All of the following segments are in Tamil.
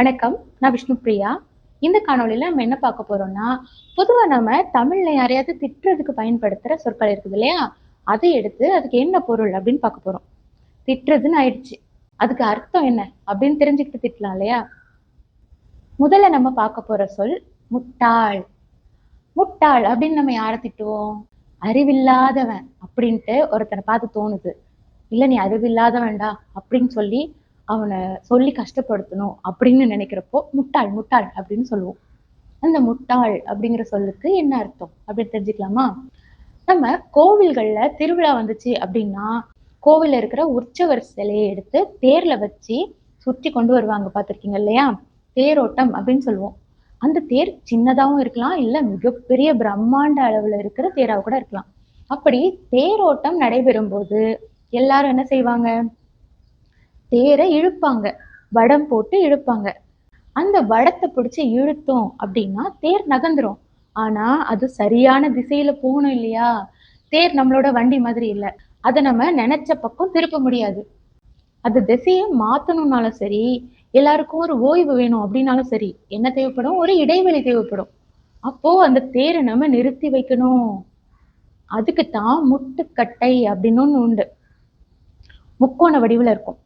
வணக்கம் நான் விஷ்ணு பிரியா. இந்த காணொளியில நம்ம என்ன பார்க்க போறோம்னா பொதுவா நம்ம தமிழ்ல யாரையாவது திட்டுறதுக்கு பயன்படுத்துற சொற்கள் இருக்குது இல்லையா? அதை எடுத்து அதுக்கு என்ன பொருள் அப்படின்னு பார்க்க போறோம். திட்டுறதுன்னு ஆயிடுச்சு. அதுக்கு அர்த்தம் என்ன அப்படின்னு தெரிஞ்சுக்கிட்டு திட்டலாம் இல்லையா? முதல்ல நம்ம பார்க்க போற சொல் முட்டாள். முட்டாள் அப்படின்னு நம்ம யாரை திட்டுவோம்? அறிவில்லாதவன் அப்படின்ட்டு ஒருத்தனை பார்த்து தோணுது. இல்ல நீ அறிவில்லாதவன்டா அப்படின்னு சொல்லி அவனை சொல்லி கஷ்டப்படுத்தணும் அப்படின்னு நினைக்கிறப்போ முட்டாள் முட்டாள் அப்படின்னு சொல்லுவோம். அந்த முட்டாள் அப்படிங்கிற சொல்லுக்கு என்ன அர்த்தம் அப்படின்னு தெரிஞ்சுக்கலாமா? நம்ம கோவில்கள்ல திருவிழா வந்துச்சு அப்படின்னா கோவில்ல இருக்கிற உற்சவர் சிலையை எடுத்து தேர்ல வச்சு சுற்றி கொண்டு வருவாங்க. பார்த்திருக்கீங்க இல்லையா? தேரோட்டம் அப்படின்னு சொல்லுவோம். அந்த தேர் சின்னதாகவும் இருக்கலாம் இல்லை மிகப்பெரிய பிரம்மாண்ட அளவுல இருக்கிற தேராக கூட இருக்கலாம். அப்படி தேரோட்டம் நடைபெறும் போது எல்லாரும் என்ன செய்வாங்க? தேரை இழுப்பாங்க. வடம் போட்டு இழுப்பாங்க. அந்த வடத்தை பிடிச்சி இழுத்தோம் அப்படின்னா தேர் நகர்ந்துரும். ஆனா அது சரியான திசையில போகணும் இல்லையா? தேர் நம்மளோட வண்டி மாதிரி இல்லை. அதை நம்ம நினைச்ச பக்கம் திருப்ப முடியாது. அது திசையை மாத்தணும்னாலும் சரி எல்லாருக்கும் ஒரு ஓய்வு வேணும் அப்படின்னாலும் சரி என்ன தேவைப்படும்? ஒரு இடைவெளி தேவைப்படும். அப்போ அந்த தேரை நம்ம நிறுத்தி வைக்கணும். அதுக்கு தான் முட்டுக்கட்டை அப்படின்னு ஒன்று உண்டு. முக்கோண வடிவில் இருக்கும்.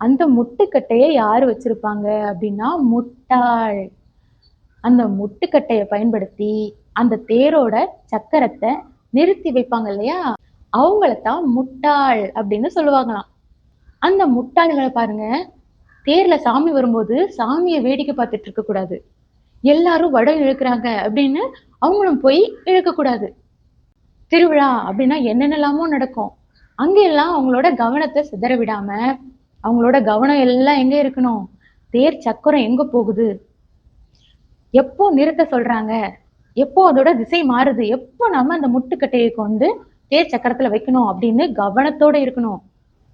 அந்த முட்டுக்கட்டையை யார் வச்சிருப்பாங்க அப்படின்னா முட்டாள். அந்த முட்டுக்கட்டையை பயன்படுத்தி அந்த தேரோட சக்கரத்தை நிறுத்தி வைப்பாங்க இல்லையா? அவங்களத்தான் முட்டாள் அப்படின்னு சொல்லுவாங்களாம். அந்த முட்டாள்களை பாருங்க தேர்ல சாமி வரும்போது சாமியை வேடிக்கை பார்த்துட்டு இருக்க கூடாது. எல்லாரும் வடம் இழுக்கிறாங்க அப்படின்னு அவங்களும் போய் இழுக்கக்கூடாது திருவிழா அப்படின்னா என்னென்னலாமோ நடக்கும். அங்கெல்லாம் அவங்களோட கவனத்தை சிதற விடாம அவங்களோட கவனம் எல்லாம் எங்க இருக்கணும்? தேர் சக்கரம் எங்க போகுது? எப்போ நிறுத்த சொல்றாங்க? எப்போ அதோட திசை மாறுது? எப்போ நம்ம அந்த முட்டுக்கட்டையை கொண்டு தேர் சக்கரத்துல வைக்கணும் அப்படின்னு கவனத்தோட இருக்கணும்.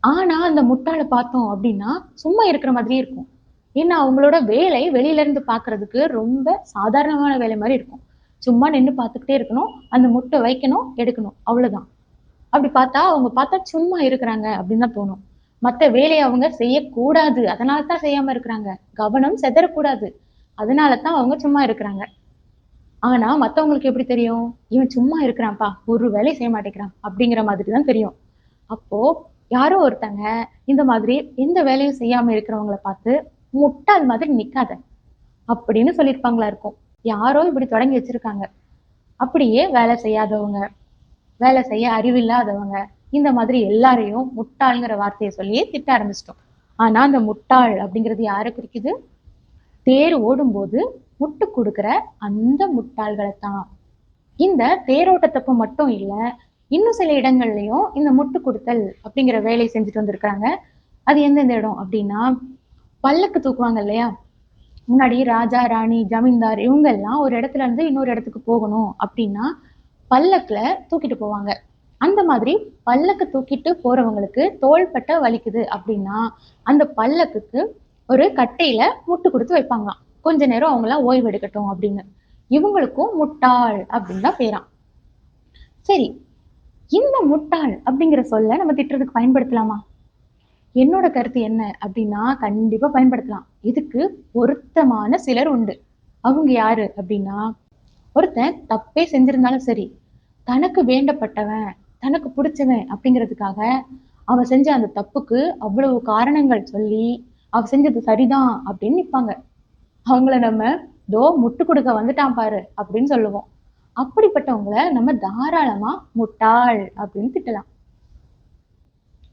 ஆனா அந்த முட்டாளை பார்த்தோம் அப்படின்னா சும்மா இருக்கிற மாதிரி இருக்கும். ஏன்னா அவங்களோட வேலை வெளியில இருந்து பாக்குறதுக்கு ரொம்ப சாதாரணமான வேலை மாதிரி இருக்கும். சும்மா நின்று பார்த்துக்கிட்டே இருக்கணும். அந்த முட்டை வைக்கணும் எடுக்கணும். அவ்வளவுதான். அப்படி பார்த்தா அவங்க பார்த்தா சும்மா இருக்கிறாங்க அப்படின்னு தான் தோணும். மற்ற வேலையை அவங்க செய்யக்கூடாது. அதனால தான் செய்யாம இருக்கிறாங்க. கவனம் செதறக்கூடாது. அதனால தான் அவங்க சும்மா இருக்கிறாங்க. ஆனா மத்தவங்களுக்கு எப்படி தெரியும்? இவன் சும்மா இருக்கிறான்ப்பா. ஒரு வேலையும் செய்ய மாட்டேங்கிறான். அப்படிங்கிற மாதிரி தான் தெரியும். அப்போ யாரோ ஒருத்தங்க இந்த மாதிரி எந்த வேலையும் செய்யாம இருக்கிறவங்கள பார்த்து முட்டாள் மாதிரி நிக்காத. அப்படின்னு சொல்லியிருப்பாங்களா இருக்கும். யாரோ இப்படி தொடங்கி வச்சிருக்காங்க. அப்படியே வேலை செய்யாதவங்க. வேலை செய்ய அறிவில்லாதவங்க இந்த மாதிரி எல்லாரையும் முட்டாள்ங்கிற வார்த்தையை சொல்லியே திட்ட ஆரம்பிச்சிட்டோம். ஆனா அந்த முட்டாள் அப்படிங்கிறது யாரை குறிக்குது? தேர் ஓடும்போது முட்டு கொடுக்கிற அந்த முட்டாள்களை தான் இந்த தேரோட்டத்தப்ப மட்டும் இல்ல இன்னும் சில இடங்கள்லயும் இந்த முட்டு கொடுத்தல் அப்படிங்கிற வேலையை செஞ்சுட்டு வந்திருக்காங்க அது எந்தெந்த இடம் அப்படின்னா பல்லக்கு தூக்குவாங்க இல்லையா? முன்னாடி ராஜா ராணி ஜமீன்தார் இவங்க எல்லாம் ஒரு இடத்துல இருந்து இன்னொரு இடத்துக்கு போகணும் அப்படின்னா பல்லக்குல தூக்கிட்டு போவாங்க. அந்த மாதிரி பல்லக்கு தூக்கிட்டு போறவங்களுக்கு தோள்பட்டை வலிக்குது அப்படின்னா அந்த பல்லக்குக்கு ஒரு கட்டையில முட்டு கொடுத்து வைப்பாங்களாம். கொஞ்ச நேரம் அவங்களாம் ஓய்வு எடுக்கட்டும் அப்படின்னு. இவங்களுக்கும் முட்டாள் அப்படின்னு தான் பேராம். சரி இந்த முட்டாள் அப்படிங்கிற சொல்ல நம்ம திட்டுறதுக்கு பயன்படுத்தலாமா? என்னோட கருத்து என்ன அப்படின்னா கண்டிப்பா பயன்படுத்தலாம். இதுக்கு பொருத்தமான சிலர் உண்டு. அவங்க யாரு அப்படின்னா ஒருத்தன் தப்பே செஞ்சிருந்தாலும் சரி தனக்கு வேண்டப்பட்டவன் தனக்கு பிடிச்சவன் அப்படிங்கிறதுக்காக அவன் செஞ்ச அந்த தப்புக்கு அவ்வளவு காரணங்கள் சொல்லி அவ செஞ்சது சரிதான் அப்படின்னு நிற்பாங்க அவங்கள நம்ம தோ முட்டு கொடுக்க வந்துட்டான் பாரு அப்படின்னு சொல்லுவோம். அப்படிப்பட்டவங்கள நம்ம தாராளமா முட்டாள் அப்படின்னு திட்டலாம்.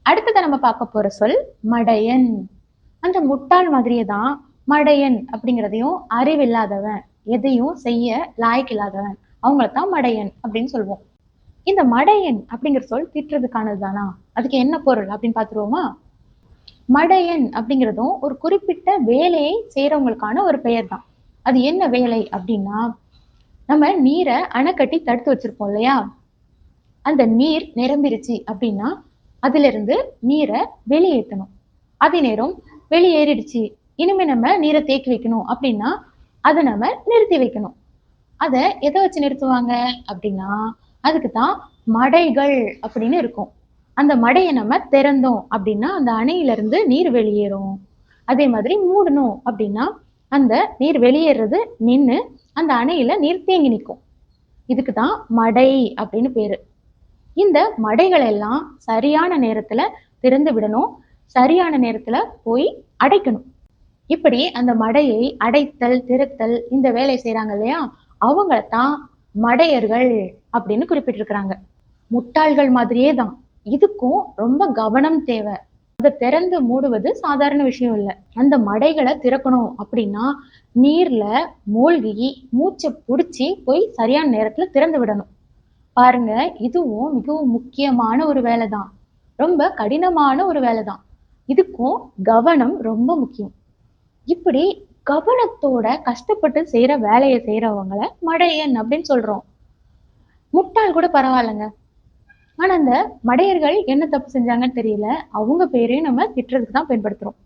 அடுத்ததை நம்ம பார்க்க போற சொல் மடையன். அந்த முட்டாள் மாதிரியே தான் மடையன் அப்படிங்கிறதையும் அறிவில்லாதவன் எதையும் செய்ய லாய்க்கில்லாதவன் அவங்கள தான் மடையன் அப்படின்னு சொல்லுவோம் இந்த மடையன் அப்படிங்கிற சொல் திட்டுறதுக்கானது தானா அதுக்கு என்ன பொருள் அப்படின்னு பார்த்துருவோமா? மடையன் அப்படிங்கிறதும் ஒரு குறிப்பிட்ட வேலையை செய்யறவங்களுக்கான ஒரு பெயர் தான் அது என்ன வேலை அப்படின்னா நம்ம நீரை அணைக்கட்டி தடுத்து வச்சிருப்போம் இல்லையா? அந்த நீர் நிரம்பிருச்சு அப்படின்னா அதுல இருந்து நீரை வெளியேற்றணும். அதே நேரம் வெளியேறிடுச்சு. இனிமே நம்ம நீரை தேக்கி வைக்கணும் அப்படின்னா அதை நம்ம நிறுத்தி வைக்கணும். அதை எதை வச்சு நிறுத்துவாங்க அப்படின்னா அதுக்கு தான் மடைகள் அப்படின்னு இருக்கும். அந்த மடையை நம்ம திறந்தோம் அப்படின்னா அந்த அணையில இருந்து நீர் வெளியேறும். அதே மாதிரி மூடணும் அப்படின்னா அந்த நீர் வெளியேறது நின்று அந்த அணையில நீர் தேங்கி நிற்கும். இதுக்கு தான் மடை அப்படின்னு பேரு. இந்த மடைகள் எல்லாம் சரியான நேரத்துல திறந்து விடணும். சரியான நேரத்துல போய் அடைக்கணும். இப்படி அந்த மடையை அடைத்தல் திறத்தல் இந்த வேலை செய்யறாங்க இல்லையா? அவங்கள தான் மடையர்கள் அப்படின்னு குறிப்பிட்டிருக்கிறாங்க. முட்டாள்கள் மாதிரியே தான். இதுக்கும் ரொம்ப கவனம் தேவை. அதை திறந்து மூடுவது சாதாரண விஷயம் இல்லை. அந்த மடைகளை திறக்கணும் அப்படின்னா நீர்ல மூழ்கி மூச்சை பிடிச்சி போய் சரியான நேரத்துல திறந்து விடணும். பாருங்க இதுவும் மிகவும் முக்கியமான ஒரு வேலை தான். ரொம்ப கடினமான ஒரு வேலை தான். இதுக்கும் கவனம் ரொம்ப முக்கியம். இப்படி கவனத்தோட கஷ்டப்பட்டு செய்யற வேலையை செய்யறவங்கள மடையன் அப்படின்னு சொல்றோம். முட்டாள் கூட பரவாயில்லைங்க. ஆனா அந்த மடையர்கள் என்ன தப்பு செஞ்சாங்கன்னு தெரியல. அவங்க பேரையும் நம்ம திட்டுறதுக்கு தான் பயன்படுத்துறோம்.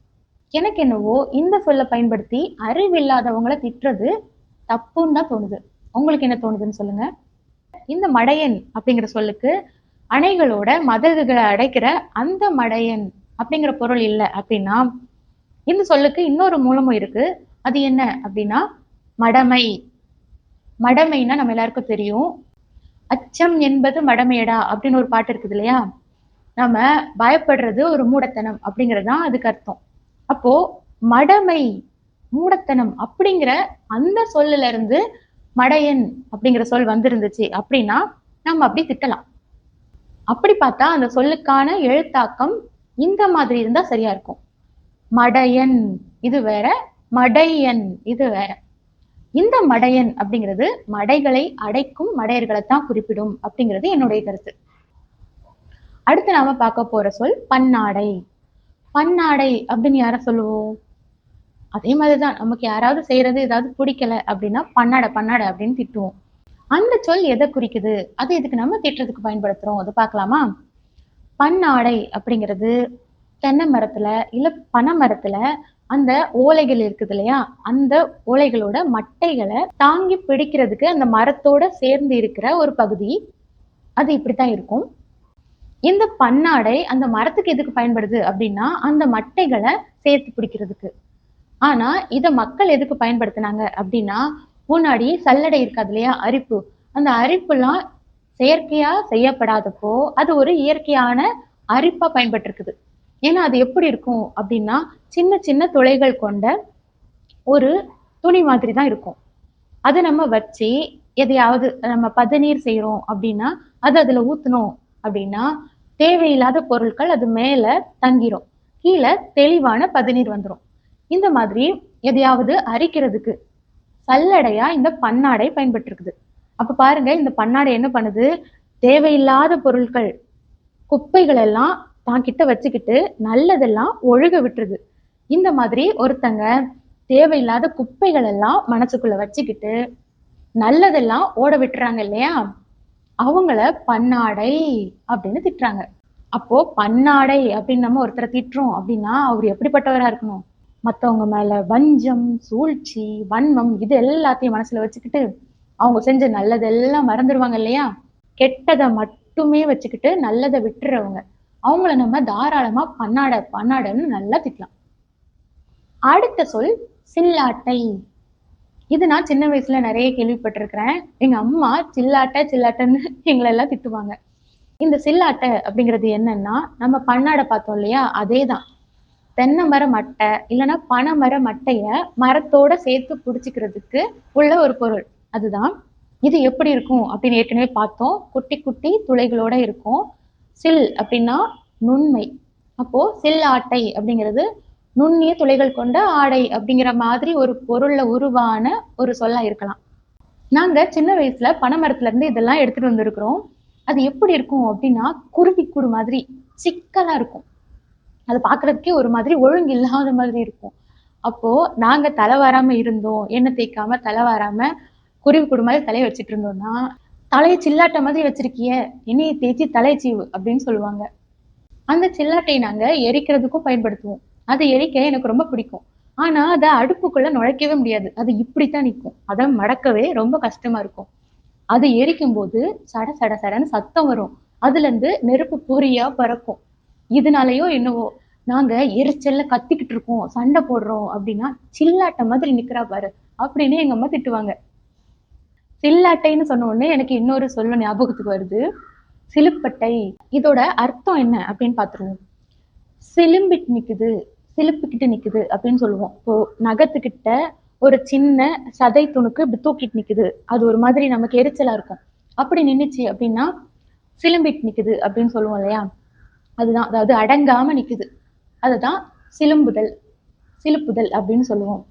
எனக்கு என்னவோ இந்த சொல்லை பயன்படுத்தி அறிவில்லாதவங்கள திட்டுறது தப்புன்னு தான் தோணுது. உங்களுக்கு என்ன தோணுதுன்னு சொல்லுங்க. இந்த மடையன் அப்படிங்கிற சொல்லுக்கு அணைகளோட மதகுகளை அடைக்கிற அந்த மடையன் அப்படிங்கிற பொருள் இல்லை அப்படின்னா இந்த சொல்லுக்கு இன்னொரு மூலமும் இருக்கு. அது என்ன அப்படின்னா மடமை. மடமைன்னா நம்ம எல்லாருக்கும் தெரியும். அச்சம் என்பது மடமையடா அப்படின்னு ஒரு பாட்டு இருக்குது இல்லையா? நம்ம பயப்படுறது ஒரு மூடத்தனம் அப்படிங்கிறது தான் அதுக்கு அர்த்தம். அப்போ மடமை மூடத்தனம் அப்படிங்கிற அந்த சொல்லுல இருந்து மடையன் அப்படிங்கிற சொல் வந்திருந்துச்சு அப்படின்னா நம்ம அப்படி திட்டலாம். அப்படி பார்த்தா அந்த சொல்லுக்கான எழுத்தாக்கம் இந்த மாதிரி இருந்தா சரியா இருக்கும். மடையன் இது வேற. மடையன் இது வேற. இந்த மடையன் அப்படிங்கிறது மடைகளை அடைக்கும் மடையர்களை தான் குறிப்பிடும் அப்படிங்கிறது என்னுடைய கருத்து. அடுத்து நாம பார்க்க போற சொல் பன்னாடை. பன்னாடை அப்படின்னு யார சொல்லுவோம்? அதே மாதிரிதான் நமக்கு யாராவது செய்யறது ஏதாவது பிடிக்கல அப்படின்னா பன்னாடை பன்னாடை அப்படின்னு திட்டுவோம். அந்த சொல் எதை குறிக்குது? அது இதுக்கு நம்ம திட்டுறதுக்கு பயன்படுத்துறோம்? அதை பார்க்கலாமா? பன்னாடை அப்படிங்கிறது தென்னை மரத்துல இல்ல பனை மரத்துல அந்த ஓலைகள் இருக்குது இல்லையா? அந்த ஓலைகளோட மட்டைகளை தாங்கி பிடிக்கிறதுக்கு அந்த மரத்தோட சேர்ந்து இருக்கிற ஒரு பகுதி. அது இப்படித்தான் இருக்கும். இந்த பன்னாடை அந்த மரத்துக்கு எதுக்கு பயன்படுது அப்படின்னா அந்த மட்டைகளை சேர்த்து பிடிக்கிறதுக்கு. ஆனா இதை மக்கள் எதுக்கு பயன்படுத்தினாங்க அப்படின்னா முன்னாடி சல்லடை இருக்காது இல்லையா? அரிப்பு. அந்த அரிப்புலாம் செயற்கையா செய்யப்படாதப்போ அது ஒரு இயற்கையான அரிப்பா பயன்பட்டிருக்குது. ஏன்னா அது எப்படி இருக்கும் அப்படின்னா சின்ன சின்ன துளைகள் கொண்ட ஒரு துணி மாதிரி தான் இருக்கும். அதை நம்ம வச்சு எதையாவது நம்ம பதநீர் செய்கிறோம் அப்படின்னா அது அதுல ஊத்தணும் அப்படின்னா தேவையில்லாத பொருட்கள் அது மேல தங்கிரும். கீழே தெளிவான பதநீர் வந்துடும் இந்த மாதிரி எதையாவது அரிக்கிறதுக்கு சல்லடையா இந்த பன்னாடை பயன்பட்டுருக்குது. அப்ப பாருங்க இந்த பன்னாடை என்ன பண்ணுது? தேவையில்லாத பொருட்கள் குப்பைகள் எல்லாம் தான் கிட்ட வச்சுக்கிட்டு நல்லதெல்லாம் ஒழுக விட்டுருது. இந்த மாதிரி ஒருத்தங்க தேவையில்லாத குப்பைகள் எல்லாம் மனசுக்குள்ள வச்சுக்கிட்டு நல்லதெல்லாம் ஓட விட்டுறாங்க இல்லையா? அவங்கள பன்னாடை அப்படின்னு திட்டுறாங்க. அப்போ பன்னாடை அப்படின்னு நம்ம ஒருத்தரை திட்டுறோம் அப்படின்னா அவர் எப்படிப்பட்டவரா இருக்கணும்? மற்றவங்க மேல வஞ்சம் சூழ்ச்சி வன்மம் இது எல்லாத்தையும் மனசுல வச்சுக்கிட்டு அவங்க செஞ்ச நல்லதெல்லாம் மறந்துடுவாங்க இல்லையா? கெட்டதை மட்டுமே வச்சுக்கிட்டு நல்லதை விட்டுறவங்க. அவங்கள நம்ம தாராளமா பண்ணாட பண்ணாடன்னு நல்லா திட்டலாம். அடுத்த சொல் சில்லாட்டை. இது நான் சின்ன வயசுல நிறைய கேள்விப்பட்டிருக்கிறேன். எங்க அம்மா சில்லாட்டை சில்லாட்டைன்னு எங்களை எல்லாம் திட்டுவாங்க. இந்த சில்லாட்டை அப்படிங்கிறது என்னன்னா நம்ம பண்ணாட பார்த்தோம் இல்லையா? அதே தான் தென்னை மர மட்டை இல்லைன்னா பனை மர மட்டைய மரத்தோட சேர்த்து பிடிச்சிக்கிறதுக்கு உள்ள ஒரு பொருள். அதுதான். இது எப்படி இருக்கும் அப்படின்னு ஏற்கனவே பார்த்தோம். குட்டி குட்டி துளைகளோட இருக்கும். சில் அப்படின்னா நுண்மை. அப்போ சில் ஆட்டை அப்படிங்கிறது நுண்ணிய துளைகள் கொண்ட ஆடை அப்படிங்கிற மாதிரி ஒரு பொருள்ல உருவான ஒரு சொல்லா இருக்கலாம். நாங்க சின்ன வயசுல பனைமரத்துல இருந்து இதெல்லாம் எடுத்துட்டு வந்திருக்கிறோம். அது எப்படி இருக்கும் அப்படின்னா குருவி கூடு மாதிரி சிக்கலா இருக்கும். அது பார்க்கறதுக்கே ஒரு மாதிரி ஒழுங்கு இல்லாத மாதிரி இருக்கும். அப்போ நாங்க தலை வராம இருந்தோம் எண்ணெய் தேய்க்காம தலை வராம குருவி கூடு மாதிரி தலையை வச்சுட்டு இருந்தோம்னா தலையை சில்லாட்ட மாதிரி வச்சிருக்கிய எண்ணெயை தேய்ச்சி தலையை சீவு அப்படின்னு சொல்லுவாங்க. அந்த சில்லாட்டையை நாங்கள் எரிக்கிறதுக்கும் பயன்படுத்துவோம். அது எரிக்க எனக்கு ரொம்ப பிடிக்கும். ஆனால் அதை அடுப்புக்குள்ளே நுழைக்கவே முடியாது. அது இப்படித்தான் நிற்கும். அதை மடக்கவே ரொம்ப கஷ்டமா இருக்கும். அது எரிக்கும் போது சட சட சடன்னு சத்தம் வரும். அதுலேருந்து நெருப்பு பொறியாக பறக்கும். இதனாலயோ என்னவோ நாங்கள் எரிச்சல்ல கத்திக்கிட்டு இருக்கோம் சண்டை போடுறோம் அப்படின்னா சில்லாட்ட மாதிரி நிற்கிறா பாரு அப்படின்னு எங்கள் அம்மா திட்டுவாங்க. சில்லாட்டைன்னு சொன்ன உடனே எனக்கு இன்னொரு சொல்ல ஞாபகத்துக்கு வருது. சிலுப்பட்டை. இதோட அர்த்தம் என்ன அப்படின்னு பார்த்துருவோம். சிலும்பிட்டு நிக்குது சிலுப்பிக்கிட்டு நிக்குது அப்படின்னு சொல்லுவோம். இப்போ நகத்துக்கிட்ட ஒரு சின்ன சதை துணுக்கு இப்படி தூக்கிட்டு நிக்குது. அது ஒரு மாதிரி நமக்கு எரிச்சலா இருக்கும். அப்படி நின்னுச்சு அப்படின்னா சிலும்பிட்டு நிக்குது அப்படின்னு சொல்லுவோம் இல்லையா? அதுதான் அதாவது அடங்காம நிக்குது. அதுதான் சிலும்புதல் சிலுப்புதல் அப்படின்னு சொல்லுவோம்.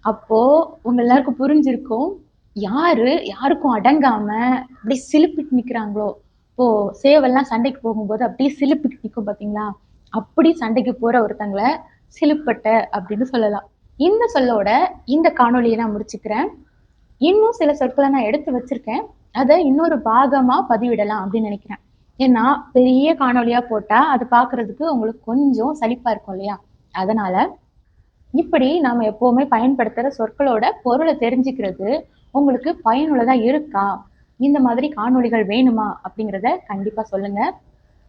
அப்போ உங்க எல்லாருக்கும் புரிஞ்சிருக்கும். யாரு யாருக்கும் அடங்காம அப்படியே சிலுப்பிட்டு நிக்கிறாங்களோ? இப்போ சேவெல்லாம் சண்டைக்கு போகும்போது அப்படியே சிலுப்பிட்டு நிற்கும் பாத்தீங்களா? அப்படி சண்டைக்கு போற ஒருத்தங்களை சிலுப்பட்ட அப்படின்னு சொல்லலாம். இந்த சொல்லோட இந்த காணொலியை நான் முடிச்சுக்கிறேன். இன்னும் சில சொற்களை நான் எடுத்து வச்சிருக்கேன். அதை இன்னொரு பாகமா பதிவிடலாம் அப்படின்னு நினைக்கிறேன். ஏன்னா பெரிய காணொலியா போட்டா அது பாக்குறதுக்கு உங்களுக்கு கொஞ்சம் சலிப்பா இருக்கும் இல்லையா? அதனால இப்படி நாம எப்பவுமே பயன்படுத்துற சொற்களோட பொருளை தெரிஞ்சுக்கிறது உங்களுக்கு பயனுள்ளதா இருக்கா? இந்த மாதிரி காணொளிகள் வேணுமா? அப்படிங்கிறத கண்டிப்பா சொல்லுங்க.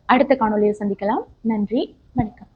அடுத்த காணொளியை சந்திக்கலாம். நன்றி. வணக்கம்.